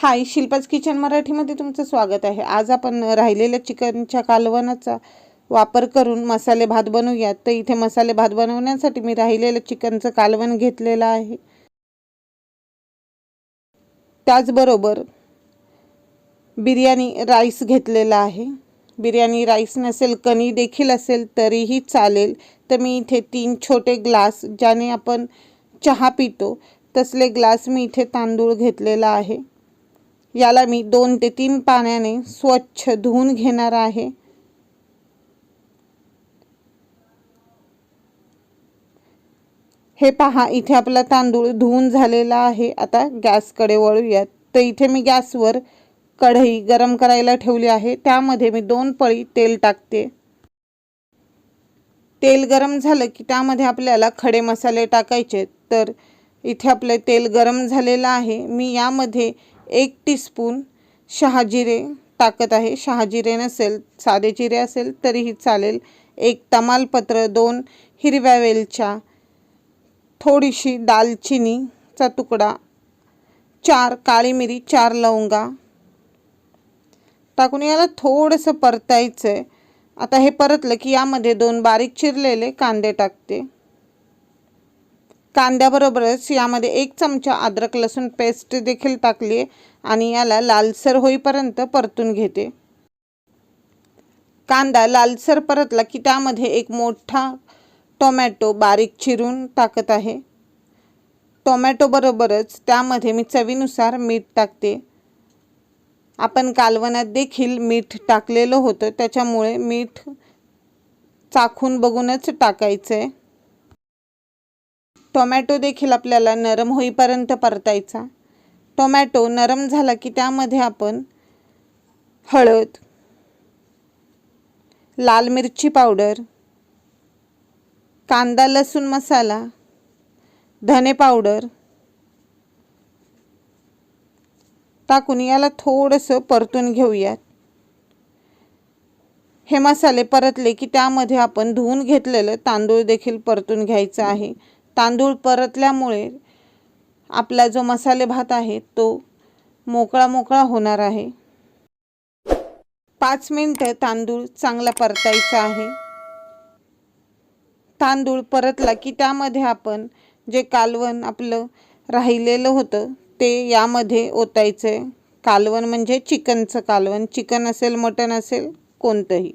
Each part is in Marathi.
हाय शिल्पाच किचन मराठीमध्ये तुमचं स्वागत आहे. आज आपण राहिलेल्या चिकनच्या कालवणाचा वापर करून मसाले भात बनवूयात. तर इथे मसाले भात बनवण्यासाठी मी राहिलेलं चिकनचं कालवण घेतलेलं आहे. त्याचबरोबर बिर्याणी राईस घेतलेला आहे. बिर्याणी राईस नसेल कणी देखील असेल तरीही चालेल. तर मी इथे तीन छोटे ग्लास ज्याने आपण चहा पितो तसले ग्लास मी इथे तांदूळ घेतलेला आहे. याला मी दोन ते तीन पाण्याने स्वच्छ धुवून घेणार आहे. हे पहा इथे आपला तांदूळ धुवून झालेला आहे. आता गॅसकडे वळूयात. तर इथे मी गॅसवर कढई गरम करायला ठेवली आहे. त्यामध्ये मी दोन पळी तेल टाकते. तेल गरम झालं की त्यामध्ये आपल्याला खडे मसाले टाकायचे. तर इथे आपलं तेल गरम झालेलं आहे. मी यामध्ये एक टीस्पून शहाजिरे टाकत आहे. शहाजिरे नसेल साधे जिरे असेल तरीही चालेल. एक तमालपत्र दोन हिरव्या वेलच्या थोडीशी दालचिनीचा तुकडा चार काळी मिरी चार लवंगा. टाकून याला थोडंसं परतायचं आहे आता हे परतलं की यामध्ये दोन बारीक चिरलेले कांदे टाकते. कांद्याबरोबरच यामध्ये एक चमचा अद्रक लसूण पेस्ट देखील टाकली आणि याला लालसर होईपर्यंत परतून घेते. कांदा लालसर परतला की त्यामध्ये एक मोठा टोमॅटो बारीक चिरून टाकत आहे. टोमॅटोबरोबरच त्यामध्ये मी चवीनुसार मीठ टाकते. आपण कालवणात देखील मीठ टाकलेलं होतं त्याच्यामुळे मीठ चाखून बघूनच टाकायचं आहे टोमॅटो देखील आपल्याला नरम होईपर्यंत परतायचा. टोमॅटो नरम झाला की त्यामध्ये आपण हळद लाल मिरची पावडर कांदा लसूण मसाला धने पावडर टाकून याला थोडंसं परतून घेऊयात. हे मसाले परतले की त्यामध्ये आपण धुवून घेतलेलं तांदूळ देखील परतून घ्यायचं आहे. तांदूळ परतल्यामुळे आपला जो मसाले भात आहे तो मोकळा मोकळा होणार आहे. पाच मिनटं तांदूळ चांगला परतायचा आहे. तांदूळ परतला की त्यामध्ये आपण जे कालवण आपलं राहिलेलं होतं ते यामध्ये ओतायचं. आहे कालवण म्हणजे चिकनचं कालवण. चिकन असेल मटण असेल कोणतंही.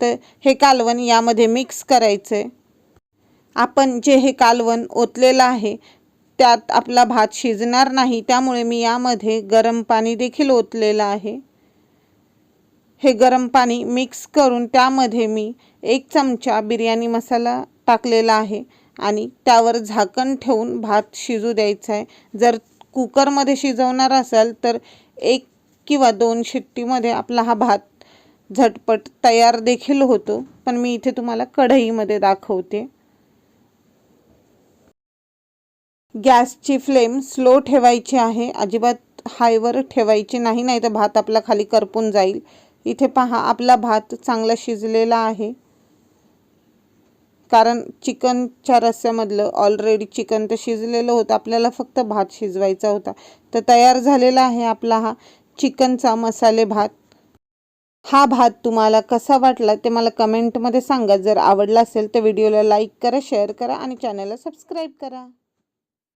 तर हे कालवण यामध्ये मिक्स करायचं. आहे आपण जे हे कालवण ओतलेलं आहे त्यात आपला भात शिजणार नाही त्यामुळे मी यामध्ये गरम पाणी देखील ओतलेलं आहे. हे गरम पाणी मिक्स करून त्यामध्ये मी एक चमचा बिर्याणी मसाला टाकलेला आहे आणि त्यावर झाकण ठेवून भात शिजू द्यायचा आहे. जर कुकरमध्ये शिजवणार असाल तर एक किंवा दोन शिट्टीमध्ये आपला हा भात झटपट तयार देखील होतो. पण मी इथे तुम्हाला कढईमध्ये दाखवते. गॅसची फ्लेम स्लो ठेवायची आहे. अजिबात हायवर ठेवायची नाही नाही तर भात आपला खाली करपून जाईल. इथे पहा आपला भात चांगला शिजलेला आहे. कारण चिकनच्या रस्स्यामधलं ऑलरेडी चिकन तर शिजलेलं होतं. आपल्याला फक्त भात शिजवायचा होता. तर तयार झालेला आहे आपला हा चिकनचा मसाले भात. हा भात तुम्हाला कसा वाटला ते मला कमेंटमध्ये सांगा. जर आवडला असेल तर व्हिडिओला लाईक करा शेअर करा आणि चॅनलला सबस्क्राईब करा.